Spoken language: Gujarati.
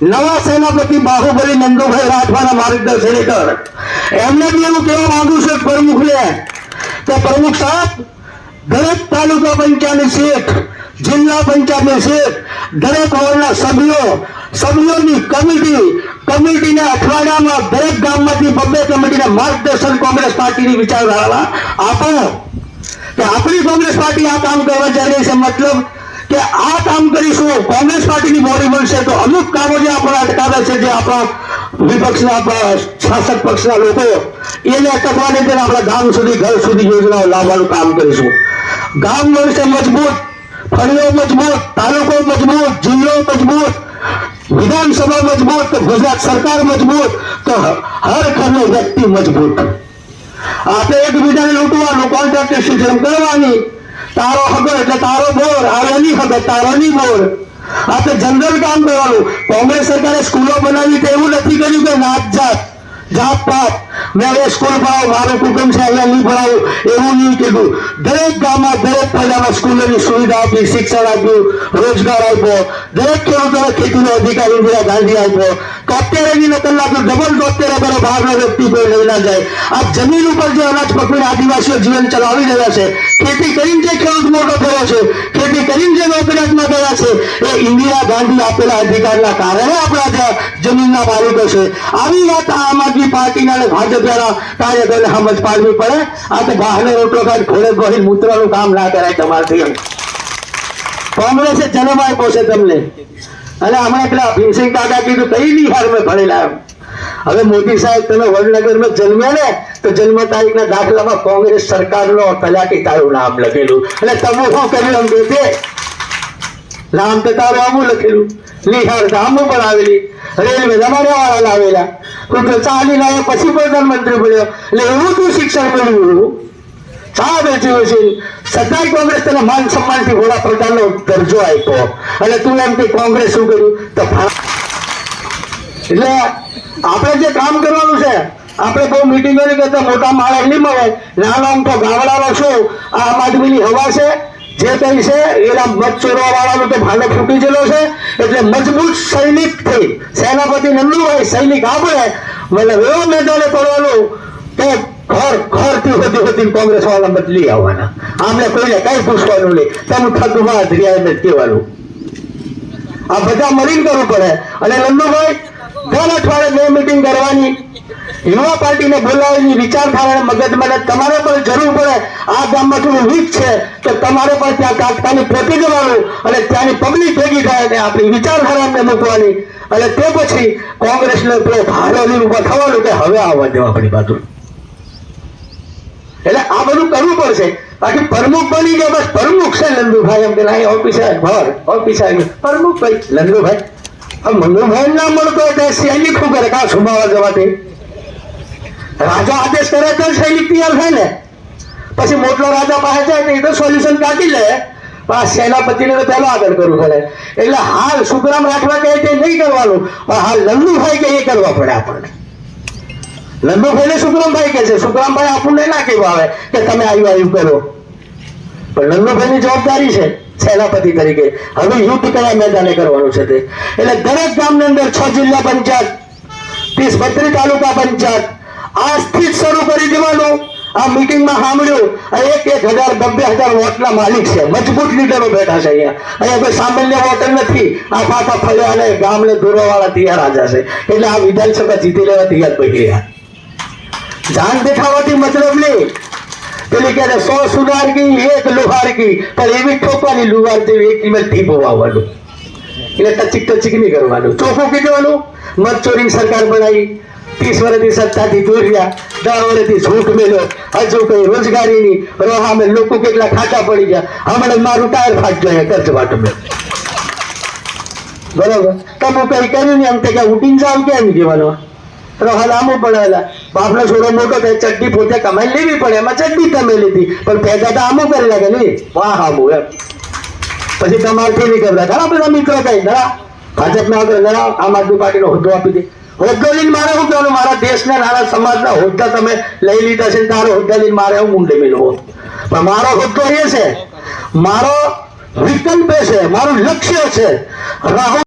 નવા સેનાપતિ બાહુબલી નંદુભાઈ રાઠવાના માર્ગદર્શન હેઠળ એમને બી એવું કહેવા માંગુ છું પ્રમુખને કે પ્રમુખ સાહેબ, દરેક તાલુકા પંચાયતની સીટ, જિલ્લા પંચાયતની સીટ, દરેક વોર્ડના સભ્યો, સભ્યોની કમિટી, કમિટીને અઠવાડિયામાં દરેક ગામમાંથી બબ્બે કમિટીને માર્ગદર્શન કોંગ્રેસ પાર્ટીની વિચારધારા આપો. કે આપણી કોંગ્રેસ પાર્ટી આ કામ કરવા જઈ રહી છે મતલબ કે આ કામ કરીશું કોંગ્રેસ પાર્ટીની બોડી બનશે તો અમુક કામો જે આપણા અટકાવે છે, જે આપણા વિપક્ષના, આપણા શાસક પક્ષના લોકો, એને અટકવાની તેને આપણા ગામ સુધી, ઘર સુધી યોજનાઓ લાવવાનું કામ કરીશું. ગામ બનશે મજબૂત, ફળીઓ મજબૂત, તાલુકો મજબૂત, જિલ્લો મજબૂત, વિધાનસભા મજબૂત, ગુજરાત સરકાર મજબૂત, તો હર ઘરનો વ્યક્તિ મજબૂત. આપણે એકબીજાને લૂંટવાનું કોન્ટ્રાક્ટ સિસ્ટમ કરવાની. તારો હગો એટલે તારો બોર આવેલી હગો આપણે જનરલ કામ કરવાનું. કોંગ્રેસ સરકારે સ્કૂલો બનાવી તો એવું નથી કર્યું કે નાત જાત જાત પાત. મેં હવે સ્કૂલ ભણાવું, મારું કુટુંબ છે, અહીંયા નહીં ભણાવું, એવું નહીં કીધું. દરેક ગામમાં, દરેક પ્રજામાં સ્કૂલોની સુવિધા આપી, શિક્ષણ આપ્યું, રોજગાર આપ્યો. દરેક ખેડૂતોને ખેતીનો અધિકાર ઇન્દિરા ગાંધી આપ્યો. તોતેર ને કલાક ડબલ તોતેર કરો બહારનો વ્યક્તિ કોઈ લઈ ના જાય. આ જમીન ઉપર જે અનાજ પકવીને આદિવાસીઓ જીવન ચલાવી રહ્યા છે, ખેતી કરીને જે ખેડૂત મોટો થયો છે, ખેતી કરીને જે નોકરિયાતમાં ગયા છે, એ ઇન્દિરા ગાંધી આપેલા અધિકારના કારણે આપણા ત્યાં જમીનના માલિકો છે. આવી વાત આમ આદમી પાર્ટીના અને ભાજપ દ્વારા કાર્યકરોને સમજ પાડવી પડે. આ તો બહારનો રોટલો ખાઈ ઘોડે ઘોડી મૂત્રનું કામ ના કરાય તમારાથી કોંગ્રેસે આપ્યો છે તમને. અને હમણાં પેલા ભીમસિંહ કાકા કીધું, કઈ નિહાર મેં ભણેલા હવે મોદી સાહેબ, તમે વડનગરમાં જન્મ્યા ને, તો જન્મ તારીખના દાખલામાં કોંગ્રેસ સરકારનો તલાટી તારું નામ લખેલું. એટલે તમે શું કર્યું એમ કે નામ તો તારું આવું લખેલું. નિહાર તો પણ આવેલી. રેલવે તમારે લાવેલા. તું તો ચાલી લાવ્યા પછી પ્રધાનમંત્રી બન્યો. એટલે એવું તું શિક્ષણ મળ્યું ચા વેચી છે. સદાય કોંગ્રેસ તને માન સન્માનથી વડાપ્રધાનનો દરજ્જો આપ્યો. અને તું એમ કે કોંગ્રેસ શું કર્યું? તો એટલે આપણે જે કામ કરવાનું છે, આપણે બહુ મિટિંગો નહીં કરતા મોટા માળા નહીં મળે. નાનો તો ગામડાનો છું આ આમ આદમીની હવા છે, જે કઈ છે, એના મત ચોરવા વાળાનો તો ભાંડો ફૂટી ગયેલો છે. એટલે મજબૂત સૈનિક થઈ. સેનાપતિ નંદુભાઈ સૈનિક આપણે મતલબ એવો મેદાને પડવાનું કે ઘર ઘરથી હોતી હોતી કોંગ્રેસ વાળા બદલી આવવાના. આમને કોઈને કઈ પૂછવાનું નહીં. તમે થકમાં ધ્રિયા એમ કહેવાનું. આ બધા મળીને કરવું પડે. અને નંદુભાઈ દર અઠવાડિયે બે મિટિંગ કરવાની. યુવા પાર્ટીને બોલાવીની વિચારધારા મગજમાં તમારે પણ જરૂર પડે. આ ગામમાં થોડું વીક છે, તો તમારે પણ ત્યાં તાત્કાલિક ફેંકી જવાનું અને ત્યાંની પબ્લિક ભેગી થાય અને આપણી વિચારધારા એમને મૂકવાની. અને તે પછી કોંગ્રેસને પેલો લઈને ઊભા થવાનું કે હવે આવવા દેવા આપણી બાજુ. એટલે આ બધું કરવું પડશે. બાકી પ્રમુખ બની ગયા બસ. પ્રમુખ છે નંદુભાઈ. એમ કે ના ઓફિસર ભર ઓફિસર પ્રમુખ ભાઈ નંદુભાઈ, આ મનુભાઈ ના મળતો એટલે સૈનિક શું કરે? કા સુમાવા જવાથી રાજા આદેશ કરે તો સૈનિક તૈયાર થાય ને. પછી મોટલો રાજા પાસે જાય ને એ તો સોલ્યુશન કાઢી લે. પણ આ સેનાપતિને તો પહેલો આગળ કરવું પડે. એટલે હાલ સુગ્રામ રાખવા કહે તે નહીં કરવાનું. પણ હાલ લંદુભાઈ કે એ કરવા પડે આપણને. લંબુભાઈને સુખરામભાઈ કહે છે. સુખરામભાઈ આપણને ના કહેવા આવે કે તમે આવ્યું આવ્યું કરો. પણ લંબુભાઈની જવાબદારી છે સેનાપતિ તરીકે. હવે યુદ્ધ કયા મેદાને કરવાનું છે તે? એટલે દરેક ગામની અંદર છ જિલ્લા પંચાયત, ત્રીસ બત્રી તાલુકા પંચાયત. આજથી જ શરૂ કરી દેવાનું. આ મિટિંગમાં સાંભળ્યું, આ એક એક હજાર બબ્બે હજાર વોટના માલિક છે. મજબૂત લીડરો બેઠા છે અહીંયા. અહીંયા કોઈ સામાન્ય વોટર નથી. આ પાપા ફર્યા અને ગામને દોરવાવાળા તૈયાર હાજર છે. એટલે આ વિધાનસભા જીતી લેવા તૈયાર પડી રહ્યા. જાન દેખાવાથી મતલબ નહીં. પેલી કહે સો સુનાર ગઈ એક લુહાર ગઈ પણ એવી ઠોકવાની લુહાર જેવી એક કિંમત ઢીપ હોવાનું. એટલે ટચીક ટચીક નહીં કરવાનું. ચોખ્ખું કીધવાનું મત ચોરી સરકાર બનાવી. ત્રીસ વર્ષની સત્તાથી દૂર રહ્યા. દર વર્ષથી ઝૂંટ મેળ્યો હજુ કઈ રોજગારીની રોહામે લોકો કેટલા ખાટા પડી ગયા. હમણાં મારું ટાયર ફાટજો અહીંયા કર્જ વાટમે બરોબર? તમે કઈ કર્યું નહીં? એમ કે ઉઠીને જાવ કેમ કહેવાનું? રોહન આમું પડેલા બાપનો છોરો મોટો થાય ચડ્ડી પોતે કમાઈ લેવી પડે. એમાં ચડ્ડી તમે લીધી. પણ પેદા તો આમું કરી લાગે નહીં વાહ, આમું એમ પછી તમારથી નહીં કરતા ઘણા બધા મિત્રો કઈ? ઘણા ભાજપના આગળ ઘણા આમ આદમી પાર્ટીનો હોદ્દો આપી દે. હોદ્દો લઈને મારે શું કહેવાનું મારા દેશના નાના સમાજના હોદ્દા તમે લઈ લીધા છે ને તારો હોદ્દા લઈને મારે હું મુંડે મેળવો? પણ મારો હોદ્દો એ છે. મારો વિકલ્પ છે. મારું લક્ષ્ય છે. રાહુલ